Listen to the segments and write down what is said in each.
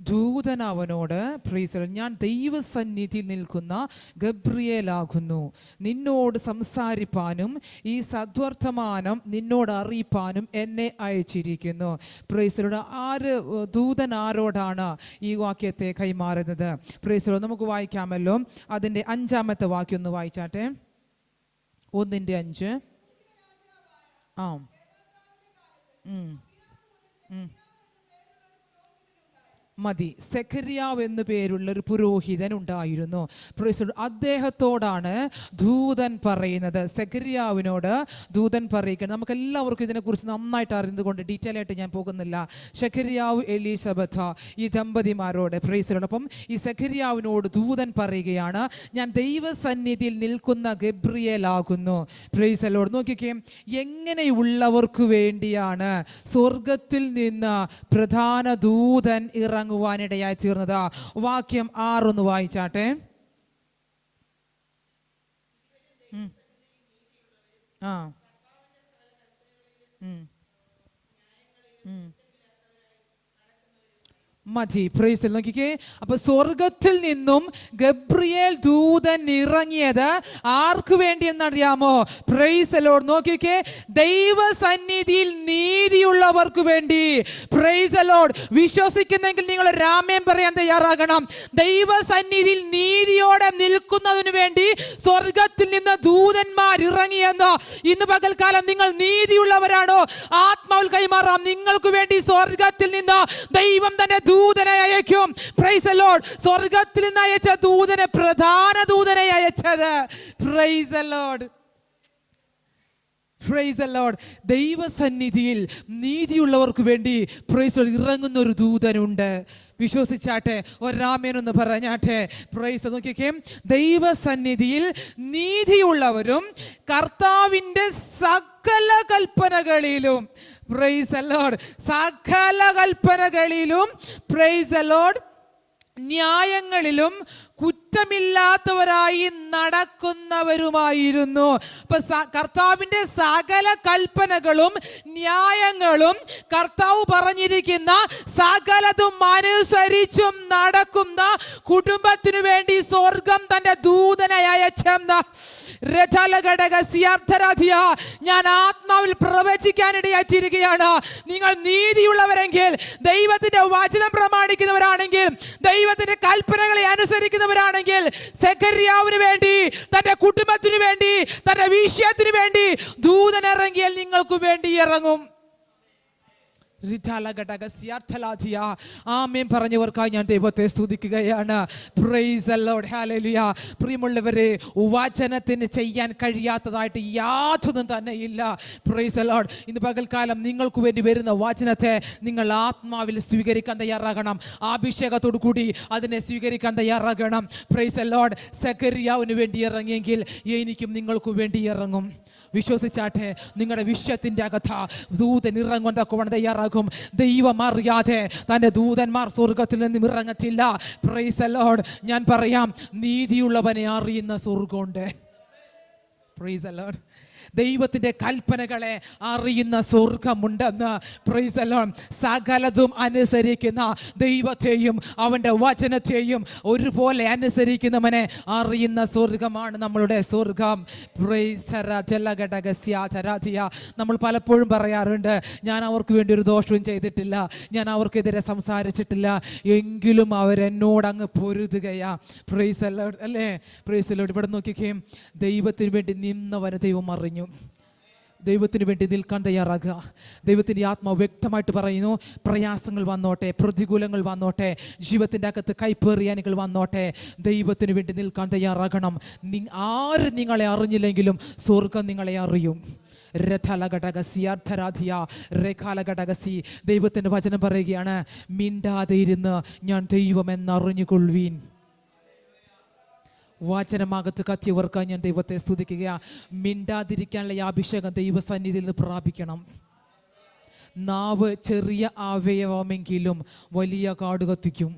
ദൂതൻ അവനോട് ഞാൻ ദൈവസന്നിധി നിൽക്കുന്ന ഗബ്രിയേലാകുന്നു. നിന്നോട് സംസാരിപ്പാനും ഈ സദ്വർത്തമാനം നിന്നോട് അറിയിപ്പാനും എന്നെ അയച്ചിരിക്കുന്നു. പ്രൈസലോട് ആര് ദൂതൻ ആരോടാണ് ഈ വാക്യത്തെ കൈമാറുന്നത്? പ്രൈസലോ നമുക്ക് വായിക്കാമല്ലോ. അതിന്റെ അഞ്ചാമത്തെ വാക്യം ഒന്ന് വായിച്ചാട്ടെ. ഒന്നിന്റെ അഞ്ച്. ആ. മതി. സെഖരിയാവ് എന്നു പേരുള്ള ഒരു പുരോഹിതൻ ഉണ്ടായിരുന്നു അദ്ദേഹത്തോടാണ് ദൂതൻ പറയുന്നത്. സെഖരിയാവിനോട് ദൂതൻ പറയിക്കുന്നത് നമുക്ക് എല്ലാവർക്കും ഇതിനെക്കുറിച്ച് നന്നായിട്ട് അറിഞ്ഞതുകൊണ്ട് ഡീറ്റെയിൽ ആയിട്ട് ഞാൻ പോകുന്നില്ല. സെഖരിയാവ് എലീസബത്ത ഈ ദമ്പതിമാരോട് പ്രൈസിലോടൊപ്പം ഈ സെഖരിയാവിനോട് ദൂതൻ പറയുകയാണ് ഞാൻ ദൈവസന്നിധിയിൽ നിൽക്കുന്ന ഗബ്രിയലാകുന്നു. പ്രൈസലോട് നോക്കിക്കേ എങ്ങനെയുള്ളവർക്ക് വേണ്ടിയാണ് സ്വർഗത്തിൽ നിന്ന് പ്രധാന ദൂതൻ ഇറങ്ങുവാനിടയായി തീർന്നത് വാക്യം ആറൊന്ന് വായിച്ചാട്ടെ. ആ. മതി. പ്രൈസ് നോക്കിക്കേ. അപ്പൊ സ്വർഗത്തിൽ നിന്നും ഗബ്രിയേൽ ദൂതൻ ഇറങ്ങിയത് ആർക്ക് വേണ്ടി എന്നറിയാമോ? പ്രൈസ് ലോഡ് നോക്കിക്കേ. ദൈവസന്നിധിയിൽ നീതിയുള്ളവർക്ക് വേണ്ടി. പ്രൈസ് ലോഡ് വിശ്വസിക്കുന്നെങ്കിൽ നിങ്ങൾ രാമയം പറയാൻ തയ്യാറാകണം. ദൈവ സന്നിധിയിൽ നീതിയോടെ നിൽക്കുന്നതിന് വേണ്ടി സ്വർഗത്തിൽ നിന്ന് ദൂതന്മാർ ഇറങ്ങിയെന്ന് ഇന്ന് പകൽക്കാലം നിങ്ങൾ നീതിയുള്ളവരാണോ? ആത്മാവിൽ കൈമാറാം. നിങ്ങൾക്ക് വേണ്ടി സ്വർഗത്തിൽ നിന്ന് ദൈവം തന്നെ ദൂതനെ അയക്കും. പ്രൈസ് ലോഡ് സ്വർഗത്തിൽ നിന്ന് അയച്ച ദൂതനെ പ്രധാന ദൂതനെ അയച്ചത്. പ്രൈസ് ലോഡ് പ്രൈസ് ലോഡ് ദൈവസന്നിധിയിൽ നീതിയുള്ളവർക്ക് വേണ്ടി പ്രൈസ് ഇറങ്ങുന്ന ഒരു ദൂതനുണ്ട്. വിശ്വസിച്ചാട്ടെ ഒരാമേനൊന്ന് പറഞ്ഞാട്ടെ. പ്രൈസ് നോക്കിക്കേ. ദൈവസന്നിധിയിൽ നീതിയുള്ളവരും കർത്താവിന്റെ സകല കൽപ്പനകളിലും പ്രൈസ് അലോഡ് സകല കൽപ്പനകളിലും പ്രൈസ് അലോഡ് ന്യായങ്ങളിലും കുറ്റമില്ലാത്തവരായി നടക്കുന്നവരുമായിരുന്നു. അപ്പൊ കർത്താവിന്റെ സകല കൽപ്പനകളും ന്യായങ്ങളും കർത്താവ് പറഞ്ഞിരിക്കുന്ന സകലതും അനുസരിച്ചും നടക്കുന്ന കുടുംബത്തിനു വേണ്ടി സ്വർഗം തന്റെ ദൂതനെ അയച്ചെന്ന. ഞാൻ ആത്മാവിൽ പ്രവചിക്കാനിടയായിട്ടിരിക്കുകയാണ്. നിങ്ങൾ നീതിയുള്ളവരെങ്കിൽ ദൈവത്തിന്റെ വചനം പ്രമാണിക്കുന്നവരാണെങ്കിൽ ദൈവത്തിന്റെ കൽപ്പനകളെ അനുസരിക്കുന്നവരാണെങ്കിൽ സെക്കരിയാവിന് വേണ്ടി തന്റെ കുടുംബത്തിന് വേണ്ടി തന്റെ വിഷയത്തിന് വേണ്ടി ദൂതൻ ഇറങ്ങിയാൽ നിങ്ങൾക്ക് വേണ്ടി ഇറങ്ങും. ആമേൻ പറഞ്ഞവർക്കായി ഞാൻ ദൈവത്തെ സ്തുതിക്കുകയാണ്. പ്രിയമുള്ളവരെ വചനത്തിന് ചെയ്യാൻ കഴിയാത്തതായിട്ട് യാതൊന്നും തന്നെ ഇല്ല പ്രൈസ് അലോഡ് ഇന്ന് പകൽക്കാലം നിങ്ങൾക്ക് വേണ്ടി വരുന്ന വചനത്തെ നിങ്ങൾ ആത്മാവിൽ സ്വീകരിക്കാൻ തയ്യാറാകണം. അഭിഷേകത്തോടു കൂടി അതിനെ സ്വീകരിക്കാൻ തയ്യാറാകണം. പ്രൈസ് അലോഡ് സെക്കരിയാവിന് വേണ്ടി ഇറങ്ങിയെങ്കിൽ എനിക്കും നിങ്ങൾക്കും വേണ്ടി ഇറങ്ങും. വിശ്വസിച്ചാട്ടെ നിങ്ങളുടെ വിഷയത്തിന്റെ അകഥ ദൂതൻ ഇറങ്ങാൻ തക്കവണ്ണം തയ്യാറാകും. ദൈവം അറിയാതെ തന്റെ ദൂതന്മാർ സ്വർഗത്തിൽ നിന്നും ഇറങ്ങത്തില്ല. പ്രൈസ് അലോഡ് ഞാൻ പറയാം നീതിയുള്ളവനെ അറിയുന്ന സ്വർഗമുണ്ട് പ്രൈസ് ലോഡ് ദൈവത്തിന്റെ കൽപ്പനകളെ അറിയുന്ന സ്വർഗമുണ്ടെന്ന്. പ്രൈസലോൺ സകലതും അനുസരിക്കുന്ന ദൈവത്തെയും അവന്റെ വചനത്തെയും ഒരുപോലെ അനുസരിക്കുന്നവനെ അറിയുന്ന സ്വർഗമാണ് നമ്മളുടെ സ്വർഗം. പ്രൈസരജലഘടകസ്യാചരാധിയ നമ്മൾ പലപ്പോഴും പറയാറുണ്ട് ഞാൻ അവർക്ക് വേണ്ടി ഒരു ദോഷവും ചെയ്തിട്ടില്ല. ഞാൻ അവർക്കെതിരെ സംസാരിച്ചിട്ടില്ല. എങ്കിലും അവരെന്നോട് അങ്ങ് പൊരുതുകയാ. പ്രൈസലോട് അല്ലേ? പ്രൈസലോട് ഇവിടെ നോക്കിക്കുകയും ദൈവത്തിന് വേണ്ടി നിന്നവനെ ദൈവം അറിഞ്ഞു. ദൈവത്തിന് വേണ്ടി നിൽക്കാൻ തയ്യാറാകുക. ദൈവത്തിന്റെ ആത്മാവ് വ്യക്തമായിട്ട് പറയുന്നു പ്രയാസങ്ങൾ വന്നോട്ടെ പ്രതികൂലങ്ങൾ വന്നോട്ടെ ജീവിതത്തിന്റെ അകത്ത് കൈപ്പേറിയാനുകൾ വന്നോട്ടെ ദൈവത്തിന് വേണ്ടി നിൽക്കാൻ തയ്യാറാകണം. നി ആര് നിങ്ങളെ അറിഞ്ഞില്ലെങ്കിലും സ്വർഗം നിങ്ങളെ അറിയും. രഥലഘടകസി അർത്ഥരാധിയ രേഖാലഘടകസി ദൈവത്തിന്റെ വചനം പറയുകയാണ് മിണ്ടാതെ ഇരുന്ന് ഞാൻ ദൈവമെന്നറിഞ്ഞുകൊള്ളുവീൻ വാചനമാകത്ത് കത്തിയവർക്ക് ഞാൻ ദൈവത്തെ സ്തുതിക്കുക മിണ്ടാതിരിക്കാനുള്ള ഈ അഭിഷേകം ദൈവസന്നിധിയിൽ നിന്ന് പ്രാപിക്കണം. നാവ് ചെറിയ അവയവമെങ്കിലും വലിയ കാട് കത്തിക്കും.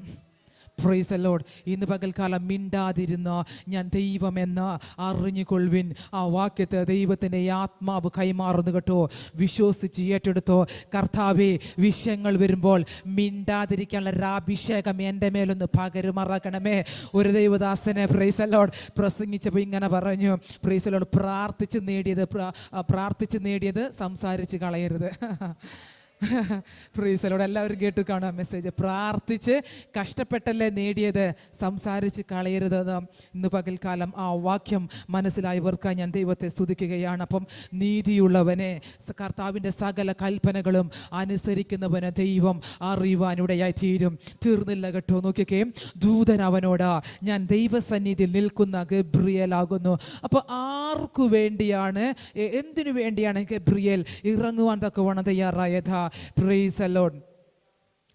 പ്രൈസ് അലോഡ് ഇന്ന് പകൽക്കാലം മിണ്ടാതിരുന്ന ഞാൻ ദൈവമെന്ന് അറിഞ്ഞുകൊള്ളുവിൻ. ആ വാക്യത്തെ ദൈവത്തിന്റെ ആത്മാവ് കൈമാറുന്നു കേട്ടോ. വിശ്വസിച്ച് ഏറ്റെടുത്തോ. കർത്താവെ വിഷയങ്ങൾ വരുമ്പോൾ മിണ്ടാതിരിക്കാനുള്ള ഒരഭിഷേകം എന്റെ മേലൊന്ന് പകരുമറക്കണമേ. ഒരു ദൈവദാസനെ പ്രൈസ് അലോഡ് പ്രസംഗിച്ചപ്പോൾ ഇങ്ങനെ പറഞ്ഞു. പ്രൈസ് അലോഡ് പ്രാർത്ഥിച്ച് നേടിയത് പ്രാർത്ഥിച്ച് നേടിയത് സംസാരിച്ച് കളയരുത്. പ്രീസലോട് എല്ലാവരും കേട്ട് കാണാം മെസ്സേജ്. പ്രാർത്ഥിച്ച് കഷ്ടപ്പെട്ടല്ലേ നേടിയത്? സംസാരിച്ച് കളയരുതെന്ന് ഇന്ന് പകൽക്കാലം ആ വാക്യം മനസ്സിലായവർക്കായി ഞാൻ ദൈവത്തെ സ്തുതിക്കുകയാണ്. അപ്പം നീതിയുള്ളവനെ കർത്താവിന്റെ സകല കൽപ്പനകളും അനുസരിക്കുന്നവനെ ദൈവം അറിയുവാനിടയായി തീരും. തീർന്നില്ല കേട്ടോ. നോക്കിക്കേ. ദൂതൻ അവനോട് ഞാൻ ദൈവസന്നിധിയിൽ നിൽക്കുന്ന ഗബ്രിയലാകുന്നു. അപ്പോൾ ആർക്കു വേണ്ടിയാണ് എന്തിനു വേണ്ടിയാണ് ഗബ്രിയൽ ഇറങ്ങുവാൻ തക്കവണ്ണം തയ്യാറായത്? പ്രൈസ് അലോൺ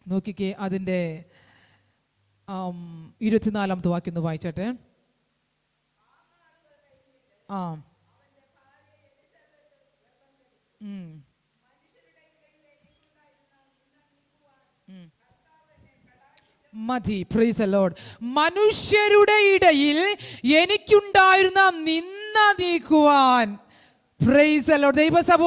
നോക്കിക്കേ അതിന്റെ ഇരുപത്തിനാലാമത്തെ വാക്യം ഒന്ന് വായിച്ചട്ടെ. ആ. മതി പ്രൈസ് അലോഡ് മനുഷ്യരുടെ ഇടയിൽ എനിക്കുണ്ടായിരുന്ന നിന്ന നീക്കുവാൻ ദൈവസഭ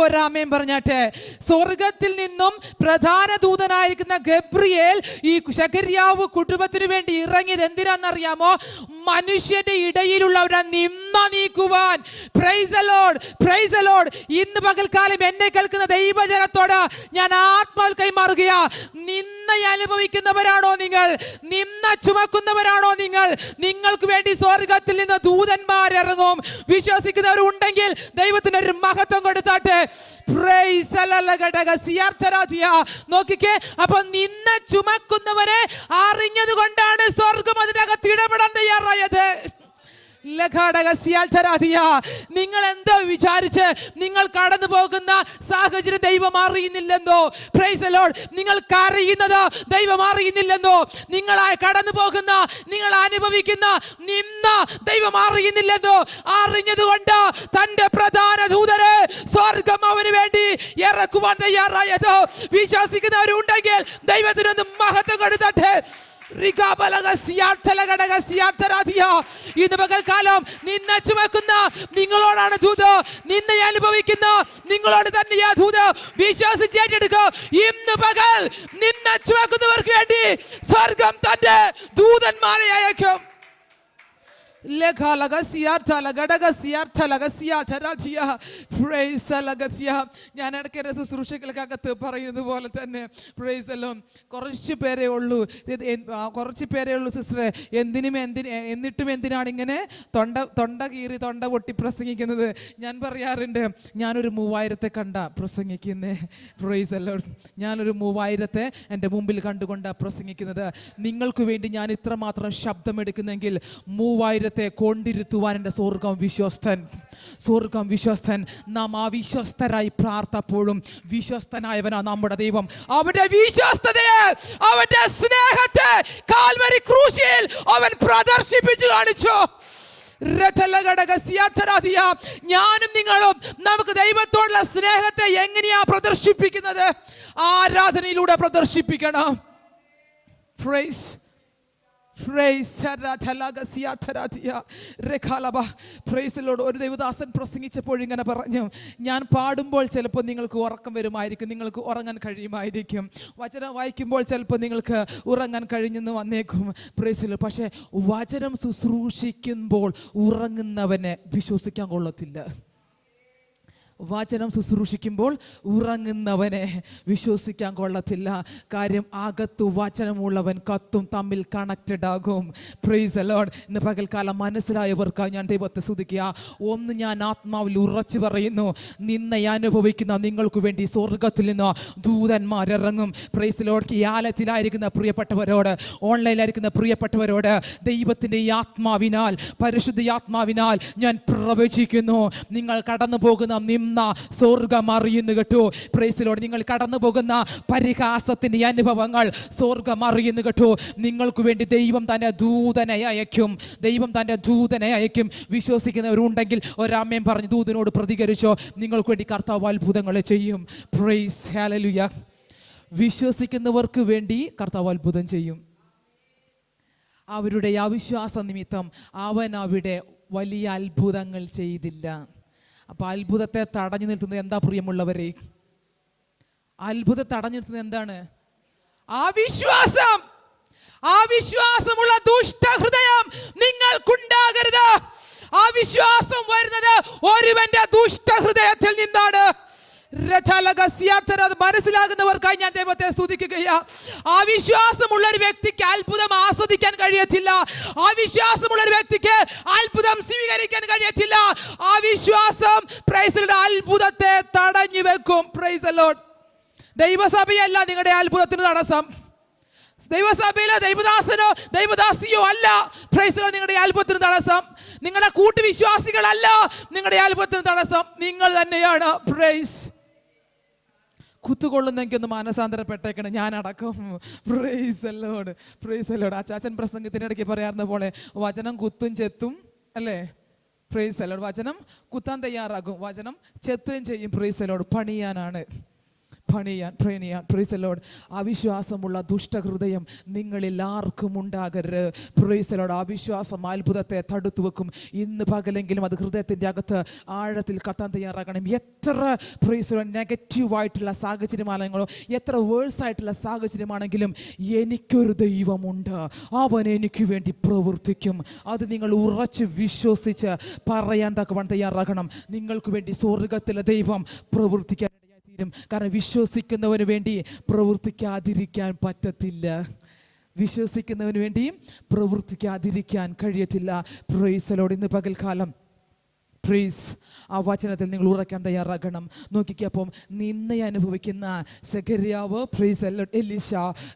പറഞ്ഞാട്ടെ. സ്വർഗത്തിൽ നിന്നും പ്രധാന ദൂതനായിരിക്കുന്ന ഗബ്രിയേൽ ഈ ശകരിയാവ് കുടുംബത്തിന് വേണ്ടി ഇറങ്ങിയത് എന്തിനാണെന്നറിയാമോ? മനുഷ്യന്റെ ഇടയിലുള്ളവരെ നിന്ന നീക്കുവാൻ. പ്രൈസലോഡ് പ്രൈസലോഡ് പ്രൈസ് ലോഡ് ഇന്ന് പകൽക്കാലം എന്നെ കേൾക്കുന്ന ദൈവജനത്തോട് ഞാൻ ആത്മാവ് കൈമാറുകയ. നിന്ന അനുഭവിക്കുന്നവരാണോ നിങ്ങൾ? നിന്ന ചുമക്കുന്നവരാണോ നിങ്ങൾ? നിങ്ങൾക്ക് വേണ്ടി സ്വർഗത്തിൽ നിന്ന് ദൂതന്മാരിറങ്ങും. വിശ്വസിക്കുന്നവരുണ്ടെങ്കിൽ ദൈവത്തിന് ഒരു മഹത്വം കൊടുത്താട്ടെ. നോക്കിക്കേ അപ്പൊ നിന്ന ചുമക്കുന്നവരെ അറിഞ്ഞത് കൊണ്ടാണ് സ്വർഗം അതിനകത്ത് ഇടപെടാൻ തയ്യാറായത്. നിങ്ങൾ എന്തോ വിചാരിച്ച് നിങ്ങൾ കടന്നു പോകുന്ന സാഹചര്യം ദൈവം അറിയുന്നില്ലെന്നോ? പ്രൈസലോൺ നിങ്ങൾ കരയുന്നത് ദൈവം അറിയുന്നില്ലെന്നോ? നിങ്ങൾ കടന്നു പോകുന്ന നിങ്ങൾ അനുഭവിക്കുന്ന നിന്ന ദൈവം അറിയുന്നില്ലെന്നോ? അറിഞ്ഞതുകൊണ്ട് തന്റെ പ്രധാന ദൂതരെ സ്വർഗം അവന് വേണ്ടി ഇറക്കുവാൻ തയ്യാറായതോ. വിശ്വസിക്കുന്നവരുണ്ടെങ്കിൽ ദൈവത്തിനൊന്ന് മഹത്വം കൊടുത്തട്ടെ. ഇന്ന് പകൽക്കാലം നിന്നെ ചുമക്കുന്ന നിങ്ങളോടാണ് ദൂത്. നിന്നെ അനുഭവിക്കുന്ന നിങ്ങളോട് തന്നെയാ ദൂത്. വിശ്വസിച്ചേറ്റെടുക്കുക ഇന്ന് പകൽ നിന്നെ ചുമക്കുന്നവർക്ക് വേണ്ടി സ്വർഗം തന്റെ ദൂതന്മാരെ അയക്കും. ഞാൻ ഇടയ്ക്ക് എന്റെ ശുശ്രൂഷകൾക്കകത്ത് പറയുന്നത് പോലെ തന്നെ പ്രൈസ് എല്ലാം. കുറച്ച് പേരേ ഉള്ളൂ. കുറച്ച് പേരേ ഉള്ളൂ സിസ്റ്ററെ എന്തിനും എന്തിന് എന്നിട്ടും എന്തിനാണ് ഇങ്ങനെ തൊണ്ട തൊണ്ട കീറി തൊണ്ട പൊട്ടി പ്രസംഗിക്കുന്നത്? ഞാൻ പറയാറുണ്ട് ഞാനൊരു മൂവായിരത്തെ കണ്ട പ്രസംഗിക്കുന്നേ. പ്രൈസ് എല്ലാം ഞാനൊരു മൂവായിരത്തെ എന്റെ മുമ്പിൽ കണ്ടുകൊണ്ട് പ്രസംഗിക്കുന്നത്. നിങ്ങൾക്ക് വേണ്ടി ഞാൻ ഇത്രമാത്രം ശബ്ദമെടുക്കുന്നെങ്കിൽ മൂവായിരത്തെ കൊണ്ടിരുത്തുവാൻ എന്റെ സ്വർഗം വിശ്വസ്തൻ സ്വർഗം വിശ്വസ്തൻ നാം ആ വിശ്വസ്തരായി പ്രാർത്ഥപ്പോഴും വിശ്വസ്തനായവനാ നമ്മുടെ ദൈവം അവന്റെ വിശ്വസ്തതയെ അവന്റെ സ്നേഹത്തെ കാൽവരി ക്രൂശിയിൽ അവൻ പ്രദർശിപ്പിച്ചു കാണിച്ചു. ഞാനും നിങ്ങളും നമുക്ക് ദൈവത്തോടുള്ള സ്നേഹത്തെ എങ്ങനെയാ പ്രദർശിപ്പിക്കുന്നത് ആരാധനയിലൂടെ പ്രദർശിപ്പിക്കണം. പ്രൈസിലോട് ഒരു ദൈവദാസൻ പ്രസംഗിച്ചപ്പോൾ ഇങ്ങനെ പറഞ്ഞു ഞാൻ പാടുമ്പോൾ ചിലപ്പോൾ നിങ്ങൾക്ക് ഉറക്കം വരുമായിരിക്കും നിങ്ങൾക്ക് ഉറങ്ങാൻ കഴിയുമായിരിക്കും. വചനം വായിക്കുമ്പോൾ ചിലപ്പോൾ നിങ്ങൾക്ക് ഉറങ്ങാൻ കഴിഞ്ഞെന്ന് വന്നേക്കും. പ്രൈസിൽ പക്ഷേ വചനം ശുശ്രൂഷിക്കുമ്പോൾ ഉറങ്ങുന്നവനെ വിശ്വസിക്കാൻ കൊള്ളത്തില്ല. വചനം ശുശ്രൂഷിക്കുമ്പോൾ ഉറങ്ങുന്നവനെ വിശ്വസിക്കാൻ കൊള്ളത്തില്ല. കാര്യം അകത്തു വചനമുള്ളവൻ കത്തും തമ്മിൽ കണക്റ്റഡ് ആകും. പ്രൈസ് അലോഡ് ഇന്ന് പകൽക്കാലം മനസ്സിലായവർക്കായി ഞാൻ ദൈവത്തെ സ്തുതിക്കുക. ഒന്ന് ഞാൻ ആത്മാവിൽ ഉറച്ചു പറയുന്നു. നിന്നെ അനുഭവിക്കുന്ന നിങ്ങൾക്ക് വേണ്ടി സ്വർഗത്തിൽ നിന്ന് ദൂതന്മാരിറങ്ങും. പ്രൈസ് ലോഡ് ഈ ആലത്തിലായിരിക്കുന്ന പ്രിയപ്പെട്ടവരോട് ഓൺലൈനിലായിരിക്കുന്ന പ്രിയപ്പെട്ടവരോട് ദൈവത്തിന്റെ ഈ ആത്മാവിനാൽ പരിശുദ്ധ ആത്മാവിനാൽ ഞാൻ പ്രവചിക്കുന്നു. നിങ്ങൾ കടന്നു പോകുന്ന നിന്ന സ്വർഗം അറിയുന്നു കേട്ടോ. പ്രൈസിലോട് നിങ്ങൾ കടന്നു പോകുന്ന പരിഹാസത്തിന്റെ അനുഭവങ്ങൾ സ്വർഗം അറിയുന്നു കേട്ടോ. നിങ്ങൾക്ക് വേണ്ടി ദൈവം തന്നെ ദൂതനെ അയക്കും. ദൈവം തന്റെ ദൂതനെ അയക്കും. വിശ്വസിക്കുന്നവരുണ്ടെങ്കിൽ ഒരാമ്മയും പറഞ്ഞ് ദൂതനോട് പ്രതികരിച്ചോ. നിങ്ങൾക്ക് വേണ്ടി കർത്താവ് അത്ഭുതങ്ങൾ ചെയ്യും. പ്രൈസ് ഹാലലുയ വിശ്വസിക്കുന്നവർക്ക് വേണ്ടി കർത്താവ് അത്ഭുതം ചെയ്യും. അവരുടെ അവിശ്വാസ നിമിത്തം അവൻ അവിടെ വലിയ അത്ഭുതങ്ങൾ ചെയ്തില്ല. അപ്പൊ അത്ഭുതത്തെ തടഞ്ഞു നിർത്തുന്നത് എന്താ പ്രിയമുള്ളവരെ? അത്ഭുതം തടഞ്ഞു നിൽക്കുന്നത് എന്താണ്? ആ വിശ്വാസം ആ വിശ്വാസമുള്ള ദുഷ്ടഹൃദയം നിങ്ങൾക്കുണ്ടാകരുത്. ആ വിശ്വാസം വരുന്നത് ഒരുവന്റെ ദുഷ്ടഹൃദയത്തിൽ നിന്നാണ്. അത് മനസ്സിലാകുന്നവർക്കായി ഞാൻ ദൈവത്തെ സ്തുതിക്കുകയാ. ആ വിശ്വാസമുള്ള ഒരു വ്യക്തിക്ക് അത്ഭുതം ആസ്വദിക്കാൻ കഴിയത്തില്ല. ആ വിശ്വാസമുള്ള ഒരു വ്യക്തിക്ക് അത്ഭുതം സ്വീകരിക്കാൻ കഴിയത്തില്ല. ആ വിശ്വാസം അത്ഭുതത്തെ തടഞ്ഞു വെക്കും. പ്രൈസ് ദൈവസഭയല്ല നിങ്ങളുടെ അത്ഭുതത്തിന് തടസ്സം. ദൈവസഭയിലോ ദൈവദാസനോ ദൈവദാസിയോ അല്ല. പ്രൈസലോ നിങ്ങളുടെ അത്ഭുതത്തിന് തടസ്സം. നിങ്ങളുടെ കൂട്ടുവിശ്വാസികളല്ല നിങ്ങളുടെ അത്ഭുതത്തിന് തടസ്സം. നിങ്ങൾ തന്നെയാണ്. പ്രൈസ് കുത്തുകൊള്ളുന്നെങ്കിൽ ഒന്ന് മാനസാന്തരപ്പെട്ടേക്കണം ഞാൻ അടക്കം പ്രൈസ് അല്ലോട് പ്രൈസ് അച്ചാച്ചൻ പ്രസംഗത്തിനിടയ്ക്ക് പറയാറുന്ന പോലെ വചനം കുത്തും ചെത്തും അല്ലേ? പ്രൈസ് വചനം കുത്താൻ തയ്യാറാകും. വചനം ചെത്തുകയും ചെയ്യും. പ്രൈസ് പണിയാനാണ്. പണിയാൻ പ്രേണിയാൻ പ്രൈസലോട് അവിശ്വാസമുള്ള ദുഷ്ടഹൃദയം നിങ്ങളിൽ ആർക്കും ഉണ്ടാകരുത്. പ്രൈസലോട് അവിശ്വാസം അത്ഭുതത്തെ തടുത്തു വെക്കും. ഇന്ന് പകലെങ്കിലും അത് ഹൃദയത്തിന്റെ അകത്ത് ആഴത്തിൽ കത്താൻ തയ്യാറാക്കണം എത്ര പ്രീസലോ നെഗറ്റീവായിട്ടുള്ള സാഹചര്യമാണെങ്കിലോ എത്ര വേഴ്സ് ആയിട്ടുള്ള സാഹചര്യമാണെങ്കിലും എനിക്കൊരു ദൈവമുണ്ട്. അവൻ എനിക്ക് വേണ്ടി പ്രവർത്തിക്കും. അത് നിങ്ങൾ ഉറച്ച് വിശ്വസിച്ച് പറയാൻ തക്കവണ്ണം തയ്യാറാകണം. നിങ്ങൾക്ക് വേണ്ടി സ്വർഗത്തിലെ ദൈവം പ്രവർത്തിക്കാൻ തീരും കാരണം വിശ്വസിക്കുന്നവന് വേണ്ടി പ്രവർത്തിക്കാതിരിക്കാൻ പറ്റത്തില്ല. വിശ്വസിക്കുന്നവന് വേണ്ടിയും പ്രവർത്തിക്കാതിരിക്കാൻ കഴിയത്തില്ല. പ്രൈസലോട് ഇന്ന് പകൽക്കാലം പ്രീസ് ആ വചനത്തിൽ നിങ്ങൾ ഉറക്കാൻ തയ്യാറാക്കണം നോക്കിക്കപ്പം നിന്ന അനുഭവിക്കുന്ന ശകരിയാവ് പ്രീസ് എല്ല എലിശ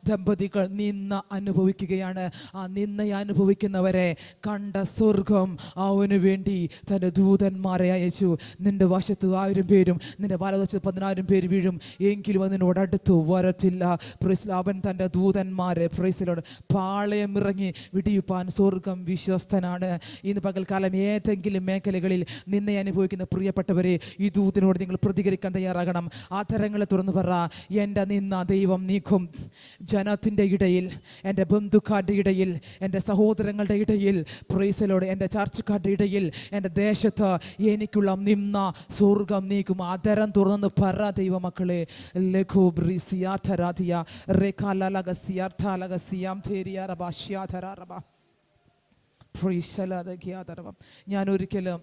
ദമ്പതികൾ നിന്ന അനുഭവിക്കുകയാണ്. ആ നിന്ന അനുഭവിക്കുന്നവരെ കണ്ട സ്വർഗം അവന് വേണ്ടി തന്റെ ദൂതന്മാരെ അയച്ചു. നിന്റെ വശത്ത് ആയിരം പേരും നിന്റെ വലവശത്ത് പതിനായിരം പേര് വീഴും. എങ്കിലും അതിനോട് അടുത്ത് വരത്തില്ല. പ്രീസ് അവൻ തന്റെ ദൂതന്മാരെ പ്രീസിലോട് പാളയം ഇറങ്ങി വിടിയുപ്പാൻ സ്വർഗം വിശ്വസ്തനാണ്. ഇന്ന് പകൽക്കാലം ഏതെങ്കിലും മേഖലകളിൽ നിന്നെ അനുഭവിക്കുന്ന പ്രിയപ്പെട്ടവരെ ഈ ദൂതിനോട് നിങ്ങൾ പ്രതികരിക്കാൻ തയ്യാറാകണം. ആധാരങ്ങളെ തുറന്നു പറ. എന്റെ നിന്ന ദൈവം നീക്കും. ജനത്തിന്റെ ഇടയിൽ എന്റെ ബന്ധുക്കാരുടെ ഇടയിൽ എന്റെ സഹോദരങ്ങളുടെ ഇടയിൽ പ്രൈസലോട് എന്റെ ചർച്ചക്കാരുടെ ഇടയിൽ എന്റെ ദേശത്ത് എനിക്കുള്ള നിന്ന സ്വർഗം നീക്കും. ആദരം തുറന്ന് പറ ദൈവമക്കളെ. ലഘു സിയാർത്ഥരാധിയ റേഖാലക സിയാർത്ഥാലക ധാലകസിയാം ധേരിയ റബ ശ്യാധര റബ. ഫ്രീശലതകിയാതരവം ഞാൻ ഒരിക്കലും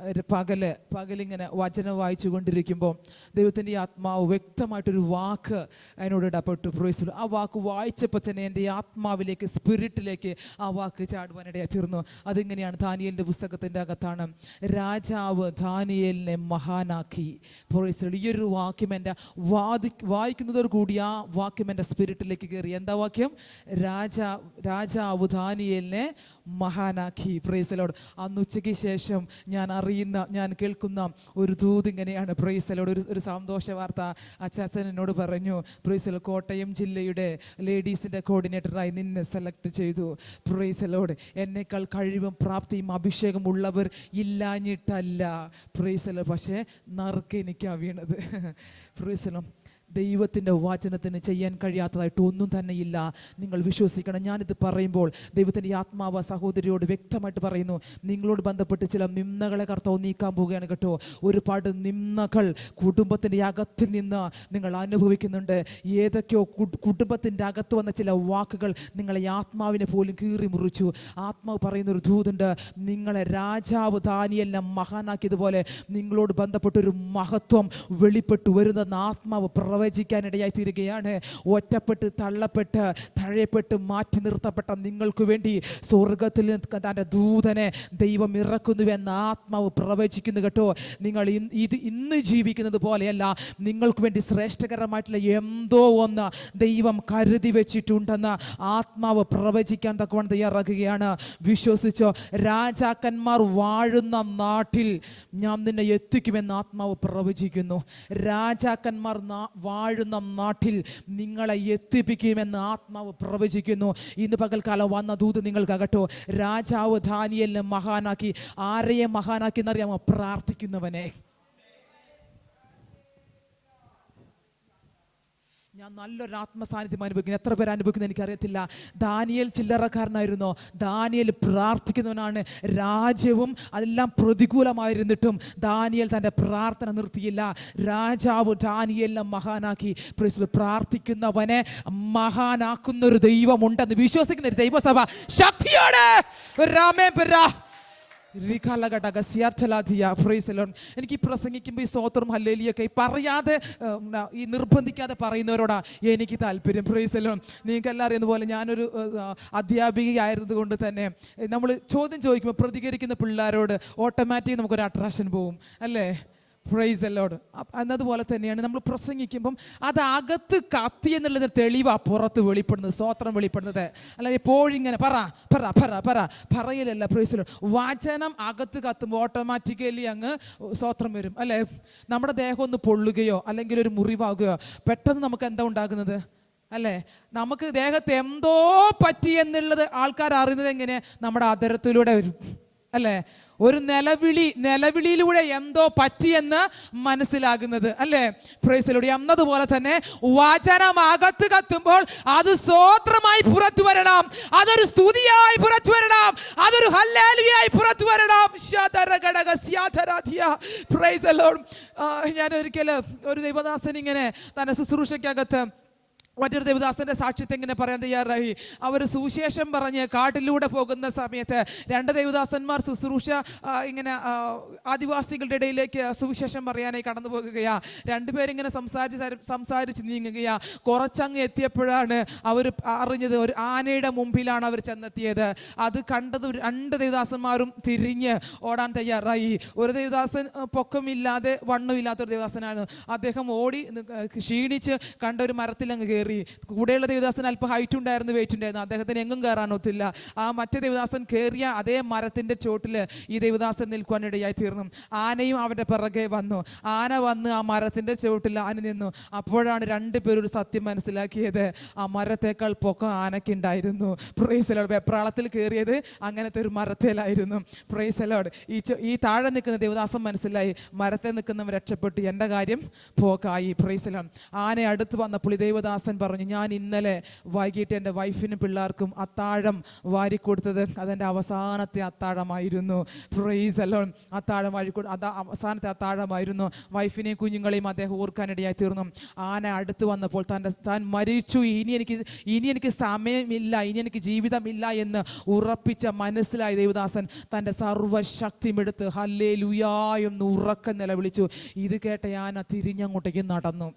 ഒരു പകൽ പകലിങ്ങനെ വചനം വായിച്ചു കൊണ്ടിരിക്കുമ്പോൾ ദൈവത്തിന്റെ ആത്മാവ് വ്യക്തമായിട്ടൊരു വാക്ക് അതിനോട് ഇടപെട്ടു. പ്രീസ് ആ വാക്ക് വായിച്ചപ്പോൾ തന്നെ എന്റെ ആത്മാവിലേക്ക് സ്പിരിറ്റിലേക്ക് ആ വാക്ക് ചാടുവാനിടയായി തീർന്നു. അതിങ്ങനെയാണ്? ദാനിയലിന്റെ പുസ്തകത്തിന്റെ അകത്താണ്. രാജാവ് ദാനിയലിനെ മഹാനാക്കി. ഫ്രീസിൽ ഈ ഒരു വാക്യം എന്റെ വാദി വായിക്കുന്നതോട് കൂടി ആ വാക്യം എന്റെ സ്പിരിറ്റിലേക്ക് കയറി. എന്താ വാക്യം? രാജാ രാജാവ് ദാനിയലിനെ മഹാനാക്കി. പ്രൈസലോട് അന്ന് ഉച്ചയ്ക്ക് ശേഷം ഞാൻ അറിയുന്ന ഞാൻ കേൾക്കുന്ന ഒരു ദൂത് ഇങ്ങനെയാണ്. പ്രൈസലോട് ഒരു ഒരു സന്തോഷ വാർത്ത അച്ചാച്ചൻ എന്നോട് പറഞ്ഞു. പ്രൈസൽ കോട്ടയം ജില്ലയുടെ ലേഡീസിന്റെ കോർഡിനേറ്ററായി നിന്നെ സെലക്ട് ചെയ്തു. പ്രൈസലോട് എന്നേക്കാൾ കഴിവും പ്രാപ്തിയും അഭിഷേകം ഉള്ളവർ ഇല്ലാഞ്ഞിട്ടല്ല. പ്രൈസലോ പക്ഷേ നറുക്ക് എനിക്കാ വീണത് പ്രൈസലം ദൈവത്തിന്റെ വചനത്തിന് ചെയ്യാൻ കഴിയാത്തതായിട്ട് ഒന്നും തന്നെയില്ല. നിങ്ങൾ വിശ്വസിക്കണം. ഞാനിത് പറയുമ്പോൾ ദൈവത്തിന്റെ ആത്മാവ സഹോദരിയോട് വ്യക്തമായിട്ട് പറയുന്നു. നിങ്ങളോട് ബന്ധപ്പെട്ട് ചില നിന്ദകളെ കർത്താവ് നീക്കാൻ പോവുകയാണ് കേട്ടോ. ഒരുപാട് നിന്ദകൾ കുടുംബത്തിന്റെ അകത്തിൽ നിന്ന് നിങ്ങൾ അനുഭവിക്കുന്നുണ്ട്. ഏതൊക്കെയോ കുടുംബത്തിന്റെ അകത്ത് വന്ന ചില വാക്കുകൾ നിങ്ങളെ ആത്മാവിനെ പോലും കീറി മുറിച്ചു. ആത്മാവ് പറയുന്ന ഒരു ദൂതുണ്ട് നിങ്ങളെ രാജാവ് ദാനിയെല്ലാം മഹാനാക്കിയതുപോലെ നിങ്ങളോട് ബന്ധപ്പെട്ടൊരു മഹത്വം വെളിപ്പെട്ടു വരുന്നെന്ന് ആത്മാവ് പ്രവചിക്കാനിടയായി തീരുകയാണ് ഒറ്റപ്പെട്ട് തള്ളപ്പെട്ട് തഴയപ്പെട്ട് മാറ്റി നിർത്തപ്പെട്ട നിങ്ങൾക്ക് വേണ്ടി സ്വർഗത്തിൽ തന്റെ ദൂതനെ ദൈവം ഇറക്കുന്നുവെന്ന് ആത്മാവ് പ്രവചിക്കുന്നു കേട്ടോ. നിങ്ങൾ ഇത് ഇന്ന് ജീവിക്കുന്നത് പോലെയല്ല. നിങ്ങൾക്ക് വേണ്ടി ശ്രേഷ്ഠകരമായിട്ടുള്ള എന്തോ ഒന്ന് ദൈവം കരുതി വെച്ചിട്ടുണ്ടെന്ന് ആത്മാവ് പ്രവചിക്കാൻ തക്കവണ്ണം തയ്യാറാക്കുകയാണ്. വിശ്വസിച്ചോ? രാജാക്കന്മാർ വാഴുന്ന നാട്ടിൽ ഞാൻ നിന്നെ എത്തിക്കുമെന്ന് ആത്മാവ് പ്രവചിക്കുന്നു. രാജാക്കന്മാർ വാഴുന്ന നാട്ടിൽ നിങ്ങളെ എത്തിപ്പിക്കുമെന്ന് ആത്മാവ് പ്രവചിക്കുന്നു. ഇന്ന് പകൽക്കാലം വന്ന ദൂത് നിങ്ങൾക്കകട്ടോ. രാജാവ് ധാനിയലിനെ മഹാനാക്കി ആരെയെ മഹാനാക്കി എന്നറിയാമോ? പ്രാർത്ഥിക്കുന്നവനെ. ഞാൻ നല്ലൊരു ആത്മസാന്നിധ്യം അനുഭവിക്കുന്നു. എത്ര പേര് അനുഭവിക്കുന്നു എനിക്കറിയത്തില്ല. ദാനിയൽ ചില്ലറക്കാരനായിരുന്നോ. ദാനിയൽ പ്രാർത്ഥിക്കുന്നവനാണ്. രാജ്യവും അതെല്ലാം പ്രതികൂലമായിരുന്നിട്ടും ദാനിയൽ തന്റെ പ്രാർത്ഥന നിർത്തിയില്ല. രാജാവ് ദാനിയലിനെ മഹാനാക്കി. പ്രൈസ് പ്രാർത്ഥിക്കുന്നവനെ മഹാനാക്കുന്ന ഒരു ദൈവമുണ്ടെന്ന് വിശ്വസിക്കുന്ന ഒരു ദൈവസഭ ശക്തിയോടെ. രാമേ എനിക്ക് പ്രസംഗിക്കുമ്പോൾ ഈ സ്തോത്രം ഹല്ലേലിയൊക്കെ പറയാതെ ഈ നിർബന്ധിക്കാതെ പറയുന്നവരോടാ എനിക്ക് താല്പര്യം ഫ്രൈസലോൺ നിങ്ങൾക്ക് എല്ലാം അറിയുന്ന പോലെ ഞാനൊരു അധ്യാപികയായിരുന്നത് കൊണ്ട് തന്നെ നമ്മൾ ചോദ്യം ചോദിക്കുമ്പോൾ പ്രതികരിക്കുന്ന പിള്ളേരോട് ഓട്ടോമാറ്റിക് നമുക്കൊരു അട്രാക്ഷൻ പോവും അല്ലേ? പ്രൈസ് അല്ലോട് എന്നതുപോലെ തന്നെയാണ് നമ്മൾ പ്രസംഗിക്കുമ്പം അത് അകത്ത് കത്തി എന്നുള്ളത് തെളിവാ പുറത്ത് വെളിപ്പെടുന്നത് സ്വോത്രം വെളിപ്പെടുന്നത്. അല്ല എപ്പോഴിങ്ങനെ പറ പറ പറ പറ പറയലല്ല പ്രൈസിലോ വചനം അകത്ത് കത്തുമ്പോൾ ഓട്ടോമാറ്റിക്കലി അങ്ങ് സ്വോത്രം വരും. അല്ലേ? നമ്മുടെ ദേഹം ഒന്ന് പൊള്ളുകയോ അല്ലെങ്കിൽ ഒരു മുറിവാകുകയോ പെട്ടെന്ന് നമുക്ക് എന്താ ഉണ്ടാകുന്നത്? അല്ലേ? നമുക്ക് ദേഹത്ത് എന്തോ പറ്റി എന്നുള്ളത് ആൾക്കാർ അറിയുന്നത് എങ്ങനെ? നമ്മുടെ അതരത്തിലൂടെ വരും. അല്ലേ? ഒരു നിലവിളി നിലവിളിയിലൂടെ എന്തോ പറ്റിയെന്ന് മനസ്സിലാകുന്നത് അല്ലേ? പ്രൈസിലൂടെ എന്നതുപോലെ തന്നെ വചനം അകത്ത് കത്തുമ്പോൾ അത് സ്വോത്രമായി പുറത്തു വരണം. അതൊരു സ്തുതിയായി പുറത്തു വരണം. അതൊരു ഹല്ലാലിയായി പുറത്തു വരണം. ആ, ഞാൻ ഒരിക്കലും ഒരു ദൈവദാസൻ ഇങ്ങനെ തന്റെ ശുശ്രൂഷയ്ക്കകത്ത് മറ്റൊരു ദേവദാസന്റെ സാക്ഷ്യത്തെ ഇങ്ങനെ പറയാൻ തയ്യാറായി. അവർ സുവിശേഷം പറഞ്ഞ് കാട്ടിലൂടെ പോകുന്ന സമയത്ത് രണ്ട് ദേവദാസന്മാർ ശുശ്രൂഷ ഇങ്ങനെ ആദിവാസികളുടെ ഇടയിലേക്ക് സുവിശേഷം പറയാനായി കടന്നു പോകുകയാ. രണ്ടുപേരിങ്ങനെ സംസാരിച്ച് സര- സംസാരിച്ച് നീങ്ങുകയാ. കുറച്ചങ്ങ് എത്തിയപ്പോഴാണ് അവർ അറിഞ്ഞത് ഒരു ആനയുടെ മുമ്പിലാണ് അവർ ചെന്നെത്തിയത്. അത് കണ്ടത് രണ്ട് ദേവദാസന്മാരും തിരിഞ്ഞ് ഓടാൻ തയ്യാറായി. ഒരു ദേവദാസൻ പൊക്കമില്ലാതെ വണ്ണമില്ലാത്തൊരു ദേവദാസനാണ്. അദ്ദേഹം ഓടി ക്ഷീണിച്ച് കണ്ട ഒരു മരത്തിൽ അങ്ങ് കയറി. കൂടെയുള്ള ദേവദാസൻ അല്പം ഹൈറ്റ് ഉണ്ടായിരുന്നു വെയിറ്റ് ഉണ്ടായിരുന്നു. അദ്ദേഹത്തിന് എങ്ങും കയറാൻ ഒത്തില്ല. ആ മറ്റേ ദേവദാസൻ കയറിയ അതേ മരത്തിന്റെ ചോട്ടിൽ ഈ ദേവദാസൻ നിൽക്കുവാനിടയായി തീർന്നു. ആനയും അവരുടെ പിറകെ വന്നു. ആന വന്ന് ആ മരത്തിന്റെ ചോട്ടിൽ ആന നിന്നു. അപ്പോഴാണ് രണ്ടുപേരും ഒരു സത്യം മനസ്സിലാക്കിയത്. ആ മരത്തേക്കാൾ പൊക്കം ആനയ്ക്കുണ്ടായിരുന്നു പ്രൈസലോട് വെപ്രാളത്തിൽ കയറിയത് അങ്ങനത്തെ ഒരു മരത്തേലായിരുന്നു. പ്രൈസലോട് ഈ ഈ താഴെ നിൽക്കുന്ന ദേവദാസൻ മനസ്സിലായി. മരത്തെ നിൽക്കുന്നവൻ രക്ഷപ്പെട്ടു. എന്റെ കാര്യം പോക്കായി. പ്രൈസലോൺ ആന അടുത്ത് വന്നപ്പോൾ ഈ ദേവദാസൻ പറഞ്ഞു ഞാൻ ഇന്നലെ വൈകിട്ട് എന്റെ വൈഫിനും പിള്ളേർക്കും അത്താഴം വാരിക്കൊടുത്തത് അതെന്റെ അവസാനത്തെ അത്താഴമായിരുന്നു. പ്രൈസ് അലോൺ അത്താഴം വാരിക്കൊടു അത് അവസാനത്തെ അത്താഴമായിരുന്നു. വൈഫിനെയും കുഞ്ഞുങ്ങളെയും അദ്ദേഹം ഓർക്കാനിടയായി തീർന്നു. ആന അടുത്ത് വന്നപ്പോൾ തന്റെ താൻ മരിച്ചു. ഇനി എനിക്ക് ഇനി എനിക്ക് സമയമില്ല ഇനി എനിക്ക് ജീവിതമില്ല എന്ന് ഉറപ്പിച്ച മനസ്സിലായ ദേവദാസൻ തന്റെ സർവശക്തിയും എടുത്ത് ഹല്ലേ ലുയായൊന്ന് ഉറക്കം നിലവിളിച്ചു. ഇത് കേട്ട ആന തിരിഞ്ഞങ്ങോട്ടേക്ക് നടന്നു.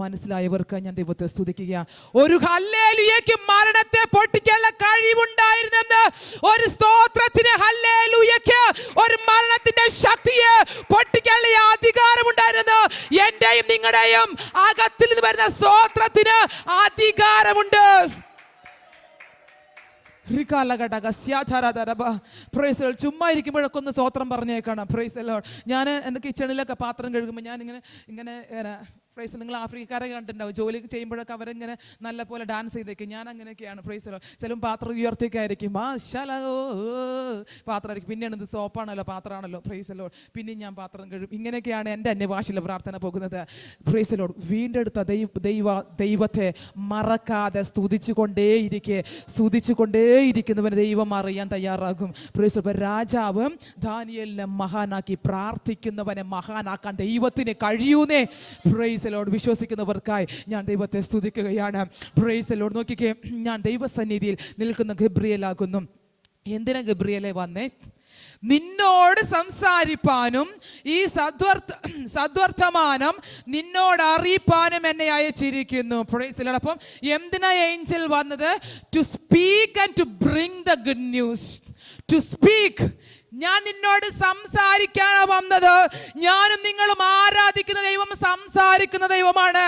മനസ്സിലായവർക്ക് ഞാൻ ദൈവത്തെ സ്തുതിക്കുക ഒരു ഹല്ലേലുയയ്ക്ക് മരണത്തെ പൊട്ടിക്കാനുള്ള കഴിവുണ്ടായിരുന്നെന്ന് ഒരു സ്തോത്രത്തിന് ഹല്ലേലുയയ്ക്ക് ഒരു മരണത്തിന്റെ ശക്തിയെ പൊട്ടിക്കാനുള്ള അധികാരമുണ്ടായിരുന്നു. എന്റെയും നിങ്ങളുടെയും അകത്തിൽ നിന്ന് വരുന്ന സ്തോത്രത്തിന് അധികാരമുണ്ട്. പ്രൈസ് ചുമ്മാ ഇരിക്കുമ്പോഴൊക്കെ ഒന്ന് സ്വോത്രം പറഞ്ഞേക്കണം. പ്രൈസ് ഞാൻ എന്റെ കിച്ചണിലൊക്കെ പാത്രം കഴുകുമ്പോൾ ഞാൻ ഇങ്ങനെ ഇങ്ങനെ പ്രൈസ് നിങ്ങൾ ആഫ്രിക്കക്കാരെ കണ്ടിട്ടുണ്ടാവും. ജോലി ചെയ്യുമ്പോഴൊക്കെ അവരിങ്ങനെ നല്ല പോലെ ഡാൻസ് ചെയ്തേക്കും ഞാൻ അങ്ങനെയൊക്കെയാണ് പ്രൈസ് ചിലപ്പോൾ പാത്രം ഉയർത്തിയൊക്കെയായിരിക്കും ആ ശലോ പാത്രമായിരിക്കും പിന്നെയാണ് ഇത് സോപ്പാണല്ലോ പാത്രമാണല്ലോ പ്രൈസലോ പിന്നെയും ഞാൻ പാത്രം കഴിയും ഇങ്ങനെയൊക്കെയാണ് എന്റെ അന്യഭാഷയിൽ പ്രാർത്ഥന പോകുന്നത്. പ്രൈസലോട് വീണ്ടെടുത്ത ദൈവ ദൈവ ദൈവത്തെ മറക്കാതെ സ്തുതിച്ചു കൊണ്ടേയിരിക്കെ സ്തുതിച്ചുകൊണ്ടേയിരിക്കെ സ്തുതിച്ചുകൊണ്ടേയിരിക്കുന്നവന് ദൈവം അറിയാൻ തയ്യാറാകും. പ്രൈസ് രാജാവ് ദാനിയലിനെ മഹാനാക്കി പ്രാർത്ഥിക്കുന്നവനെ മഹാനാക്കാൻ ദൈവത്തിന് കഴിയൂന്നേ. പ്രൈസലോട് വിശ്വസിക്കുന്നവർക്കായി ഞാൻ ദൈവത്തെ സ്തുതിക്കുകയാണ്. പ്രൈസലോട് നോക്കിക്കേ ഞാൻ ദൈവസന്നിധിയിൽ നിൽക്കുന്ന ഗബ്രിയലാകുന്നു. എന്തിനാ ഗബ്രിയലെ വന്നേ? നിന്നോട് സംസാരിപ്പാനും ഈ സദ്വർത്ത സദ്വർത്തമാനം നിന്നോട് അറിയിപ്പാനും എന്നെ അയച്ചിരിക്കുന്നു. അപ്പം എന്തിനാ ഏഞ്ചൽ വന്നത്? To speak and to bring the good news to speak ഞാൻ നിന്നോട് സംസാരിക്കാൻ വന്നത്. ഞാനും നിങ്ങളും ആരാധിക്കുന്ന ദൈവം സംസാരിക്കുന്ന ദൈവമാണ്.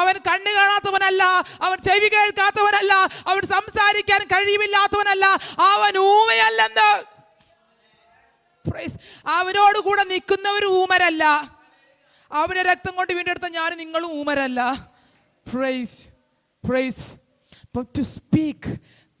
അവൻ കണ്ണു കാണാത്തവനല്ല അവൻ ചെവി കേൾക്കാത്തവനല്ല അവൻ സംസാരിക്കാൻ കഴിയുമില്ലാത്തവനല്ല അവൻ ഊമയല്ലെന്ന്. അവനോട് കൂടെ നിൽക്കുന്നവർ ഊമരല്ല. അവനെ രക്തം കൊണ്ട് വീണ്ടെടുത്ത ഞാൻ നിങ്ങളും ഊമരല്ല. Praise praise to speak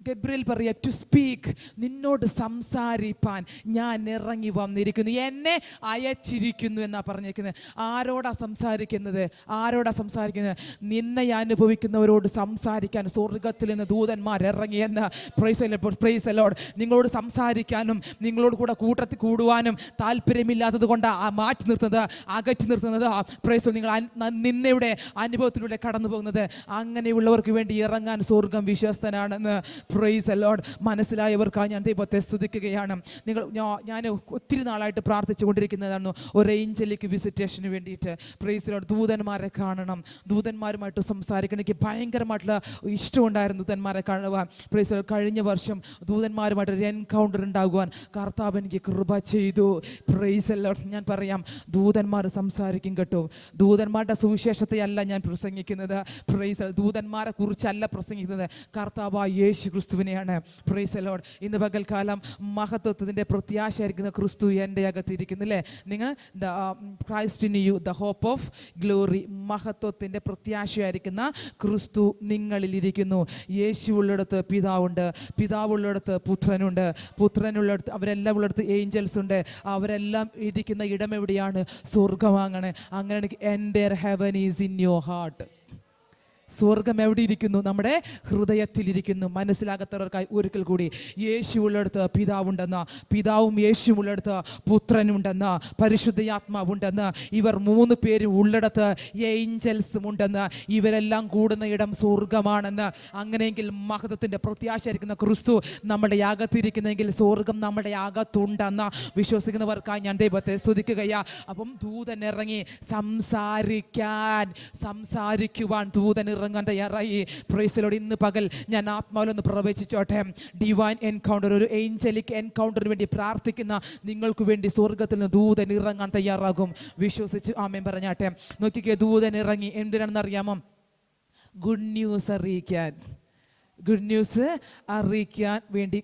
Gabriel പറയുക ടു സ്പീക്ക് നിന്നോട് സംസാരിപ്പാൻ ഞാൻ ഇറങ്ങി വന്നിരിക്കുന്നു. എന്നെ അയച്ചിരിക്കുന്നു എന്നാ പറഞ്ഞിരിക്കുന്നത് ആരോടാ സംസാരിക്കുന്നത്? ആരോടാ സംസാരിക്കുന്നത്? നിന്നെ അനുഭവിക്കുന്നവരോട് സംസാരിക്കാൻ സ്വർഗത്തിൽ നിന്ന് ദൂതന്മാർ ഇറങ്ങി എന്ന് പ്രൈസ് പ്രൈസ് അലോഡ് നിങ്ങളോട് സംസാരിക്കാനും നിങ്ങളോട് കൂടെ കൂട്ടത്തിൽ കൂടുവാനും താല്പര്യമില്ലാത്തത് കൊണ്ട് മാറ്റി നിർത്തുന്നത് അകറ്റി നിർത്തുന്നത്. പ്രൈസ് നിങ്ങൾ നിന്നയുടെ അനുഭവത്തിലൂടെ കടന്നു പോകുന്നത് അങ്ങനെയുള്ളവർക്ക് വേണ്ടി ഇറങ്ങാൻ സ്വർഗം വിശ്വസ്തനാണെന്ന് പ്രൈസ് അലോഡ് മനസ്സിലായവർക്കായി ഞാൻ ദൈവത്തെ സ്തുതിക്കുകയാണ്. നിങ്ങൾ ഞാൻ ഒത്തിരി നാളായിട്ട് പ്രാർത്ഥിച്ചു കൊണ്ടിരിക്കുന്നതാണ് ഒരു ഏഞ്ചലിക്ക് വിസിറ്റേഷന് വേണ്ടിയിട്ട്. പ്രൈസ് അലോഡ് ദൂതന്മാരെ കാണണം. ദൂതന്മാരുമായിട്ട് സംസാരിക്കണം. എനിക്ക് ഭയങ്കരമായിട്ടുള്ള ഇഷ്ടമുണ്ടായിരുന്നു ദൂതന്മാരെ കാണുക പ്രൈസ് കഴിഞ്ഞ വർഷം ദൂതന്മാരുമായിട്ട് ഒരു എൻകൗണ്ടർ ഉണ്ടാകുവാൻ കർത്താവ് എനിക്ക് കൃപ ചെയ്തു. പ്രൈസ് അലോഡ് ഞാൻ പറയാം ദൂതന്മാർ സംസാരിക്കും കേട്ടോ. ദൂതന്മാരുടെ സുവിശേഷത്തെ അല്ല ഞാൻ പ്രസംഗിക്കുന്നത്. പ്രൈസ് ദൂതന്മാരെ കുറിച്ചല്ല പ്രസംഗിക്കുന്നത്. കർത്താവ് യേശു ക്രിസ്തുവിനെയാണ്. പ്രൈസ് അലോഡ് ഇന്ന് പകൽക്കാലം മഹത്വത്തിന്റെ പ്രത്യാശയായിരിക്കുന്ന ക്രിസ്തു എന്റെ അകത്തിരിക്കുന്നു അല്ലേ? നിങ്ങൾ the Christ in you the hope of glory മഹത്വത്തിന്റെ പ്രത്യാശയായിരിക്കുന്ന ക്രിസ്തു നിങ്ങളിലിരിക്കുന്നു. യേശു ഉള്ളിടത്ത് പിതാവുണ്ട്. പിതാവുള്ളിടത്ത് പുത്രനുണ്ട്. പുത്രനുള്ളിടത്ത് അവരെല്ലാം ഉള്ളിടത്ത് ഏഞ്ചൽസ് ഉണ്ട്. അവരെല്ലാം ഇരിക്കുന്ന ഇടം എവിടെയാണ്? സ്വർഗമാങ്ങണേ അങ്ങനെ എന്റെ heaven is in your heart സ്വർഗം എവിടെയിരിക്കുന്നു നമ്മുടെ ഹൃദയത്തിലിരിക്കുന്നു. മനസ്സിലാകാത്തവർക്കായി ഒരിക്കൽ കൂടി യേശു ഉള്ളിടത്ത് പിതാവുണ്ടെന്ന് പിതാവും യേശു ഉള്ളിടത്ത് പുത്രനുണ്ടെന്ന് പരിശുദ്ധയാത്മാവുണ്ടെന്ന് ഇവർ മൂന്ന് പേര് ഉള്ളിടത്ത് ഏഞ്ചൽസും ഉണ്ടെന്ന് ഇവരെല്ലാം കൂടുന്ന ഇടം സ്വർഗമാണെന്ന്. അങ്ങനെയെങ്കിൽ മഹത്വത്തിന്റെ പ്രത്യാശയിരിക്കുന്ന ക്രിസ്തു നമ്മുടെ യാഗത്തിരിക്കുന്നെങ്കിൽ സ്വർഗം നമ്മുടെ യാഗത്തുണ്ടെന്ന് വിശ്വസിക്കുന്നവർക്കായി ഞാൻ ദൈവത്തെ സ്തുതിക്കുകയാ. അപ്പം ദൂതൻ ഇറങ്ങി സംസാരിക്കാൻ സംസാരിക്കുവാൻ ദൂതൻ ഇറങ്ങാൻ തയ്യാറായി. പ്രൈസിലോട് ഇന്ന് പകൽ ഞാൻ ആത്മാവിലൊന്ന് പ്രവചിച്ചോട്ടെ. ഡിവൈൻ എൻകൗണ്ടർ ഒരു ഏഞ്ചലിക് എൻകൗണ്ടറിന് വേണ്ടി പ്രാർത്ഥിക്കുന്ന നിങ്ങൾക്ക് വേണ്ടി സ്വർഗത്തിൽ നിന്ന് ദൂതൻ ഇറങ്ങാൻ തയ്യാറാകും. വിശ്വസിച്ച് ആമേൻ പറഞ്ഞാട്ടെ. നോക്കിക്കേ ദൂതൻ ഇറങ്ങി. എന്തിനാണെന്ന് അറിയാമോ ഗുഡ് ന്യൂസ് അറിയിക്കാൻ. ഗുഡ് ന്യൂസ് അറിയിക്കാൻ വേണ്ടി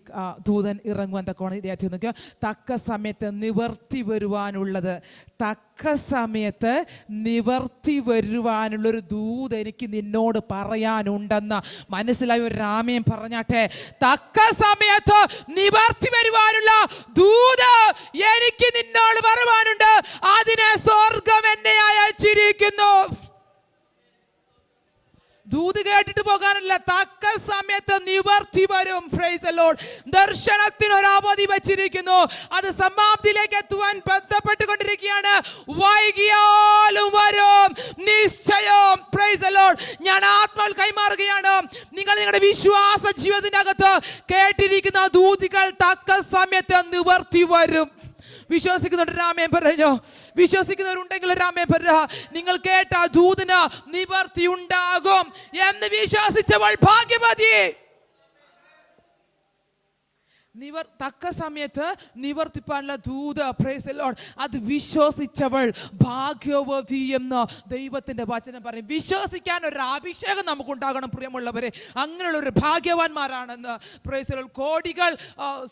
ദൂതൻ ഇറങ്ങുവാൻ തക്കോണം ഇടയാറ്റി നിൽക്കുക. തക്ക സമയത്ത് നിവർത്തി വരുവാനുള്ളത് തക്ക സമയത്ത് നിവർത്തി വരുവാനുള്ളൊരു ദൂത് എനിക്ക് നിന്നോട് പറയാനുണ്ടെന്ന് മനസ്സിലായ ഒരു രാമയം പറഞ്ഞാട്ടെ. തക്ക സമയത്ത് നിവർത്തി വരുവാനുള്ള ദൂത് എനിക്ക് നിന്നോട് പറയുവാനുണ്ട്. അതിനെ സ്വർഗം എന്നെ അയച്ചിരിക്കുന്നു. ദൂത് കേട്ടിട്ട് പോകാനല്ല തക്ക നിവർത്തി വരും പ്രൈസ് ലോഡ് ദർശനത്തിന് ഒരു അവധി വച്ചിരിക്കുന്നു. അത് സമാപ്തിയിലേക്ക് എത്തുവാൻ ബന്ധപ്പെട്ടുകൊണ്ടിരിക്കുകയാണ്. വൈകിയാലും വരും. നിശ്ചയം. പ്രൈസ് ലോഡ് ഞാൻ ആത്മാവിൽ കൈമാറുകയാണ്. നിങ്ങൾ നിങ്ങളുടെ വിശ്വാസ ജീവിതത്തിന്റെ അകത്ത് കേട്ടിരിക്കുന്ന ദൂതികൾ തക്ക സമയത്ത് നിവർത്തി വരും. വിശ്വസിക്കുന്നവർ രാമേ പറഞ്ഞോ? വിശ്വസിക്കുന്നവരുണ്ടെങ്കിൽ രാമേ പറ നിങ്ങൾ കേട്ട ദൂതന് നിവർത്തി ഉണ്ടാകും എന്ന് വിശ്വസിച്ചവൾ ഭാഗ്യമതി നിവർ തക്ക സമയത്ത് നിവർത്തിപ്പാനുള്ള ദൂത് പ്രൈസ് ലോഡ് അത് വിശ്വസിച്ചവൾ ഭാഗ്യവതി എന്ന് ദൈവത്തിന്റെ വചനം പറയും. വിശ്വസിക്കാൻ ഒരു അഭിഷേകം നമുക്കുണ്ടാകണം പ്രിയമുള്ളവരെ. അങ്ങനെയുള്ള ഒരു ഭാഗ്യവാന്മാരാണെന്ന് പ്രേസലോൾ കോടികൾ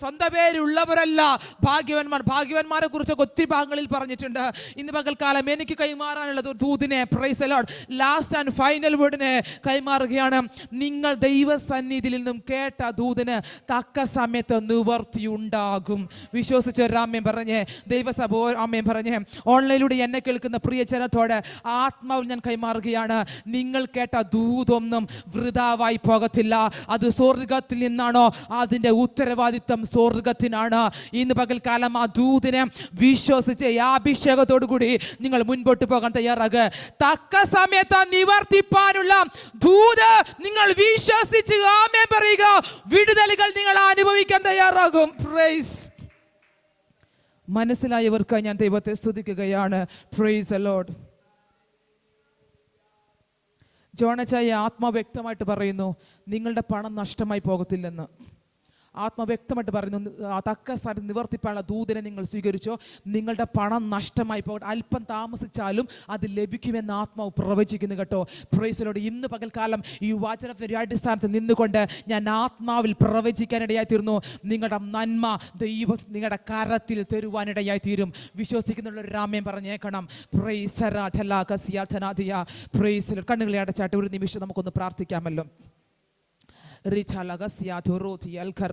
സ്വന്തം പേരുള്ളവരല്ല. ഭാഗ്യവാന്മാർ ഭാഗ്യവാന്മാരെ കുറിച്ചൊക്കെ ഒത്തിരി ഭാഗങ്ങളിൽ പറഞ്ഞിട്ടുണ്ട്. ഇന്ന് പകൽക്കാലം എനിക്ക് കൈമാറാനുള്ളത് ദൂതിനെ praise lord last and final വേർഡിനെ കൈമാറുകയാണ്. നിങ്ങൾ ദൈവസന്നിധിയിൽ നിന്നും കേട്ട ദൂതിന് തക്ക സമയത്ത് നിവർത്തി ഉണ്ടാകും വിശ്വസിച്ച ഒരാമ്മയും പറഞ്ഞ് ദൈവസഭ അമ്മയും പറഞ്ഞ് ഓൺലൈനിലൂടെ എന്നെ കേൾക്കുന്ന പ്രിയ ജനത്തോട് ആത്മാവിൽ ഞാൻ കൈമാറുകയാണ്. നിങ്ങൾ കേട്ട ദൂതൊന്നും വൃതാവായി പോകത്തില്ല. അത് സ്വർഗത്തിൽ നിന്നാണോ? അതിന്റെ ഉത്തരവാദിത്തം സ്വർഗത്തിനാണ് ഇന്ന് പകൽക്കാലം ആ ദൂതിനെ വിശ്വസിച്ച് അഭിഷേകത്തോടു കൂടി നിങ്ങൾ മുൻപോട്ട് പോകാൻ തയ്യാറാകുക തക്ക സമയത്ത് നിവർത്തിപ്പാനുള്ള ദൂത് നിങ്ങൾ വിശ്വസിച്ച് ആമേ പറയുക. വിടുതലുകൾ നിങ്ങൾ അനുഭവിക്കാൻ തയ്യാറാകും. പ്രൈസ് മനസ്സിലായവർക്ക് ഞാൻ ദൈവത്തെ സ്തുതിക്കുകയാണ്. പ്രൈസ് അലോഡ് ജോണച്ചായ ആത്മാ വ്യക്തമായിട്ട് പറയുന്നു നിങ്ങളുടെ പണം നഷ്ടമായി പോകത്തില്ലെന്ന്. ആത്മ വ്യക്തമായിട്ട് പറയുന്നു തക്ക സമയം നിവർത്തിപ്പാനുള്ള ദൂതനെ നിങ്ങൾ സ്വീകരിച്ചോ. നിങ്ങളുടെ പണം നഷ്ടമായി പോകട്ടെ. അല്പം താമസിച്ചാലും അത് ലഭിക്കുമെന്ന് ആത്മാവ് പ്രവചിക്കുന്നു കേട്ടോ. പ്രൈസിലോട് ഇന്ന് പകൽക്കാലം ഈ വാചനത്തിന്റെ അടിസ്ഥാനത്തിൽ നിന്നുകൊണ്ട് ഞാൻ ആത്മാവിൽ പ്രവചിക്കാനിടയായി തീർന്നു നിങ്ങളുടെ നന്മ ദൈവം നിങ്ങളുടെ കരത്തിൽ തരുവാനിടയായി തീരും വിശ്വസിക്കുന്നുള്ള ഒരു രാമ്യം പറഞ്ഞേക്കണം. പ്രൈസരാധലാകസിയാധനാദിയ പ്രൈസിൽ കണ്ണുകളെ അടച്ചാട്ട് ഒരു നിമിഷം നമുക്കൊന്ന് പ്രാർത്ഥിക്കാമല്ലോ. കർ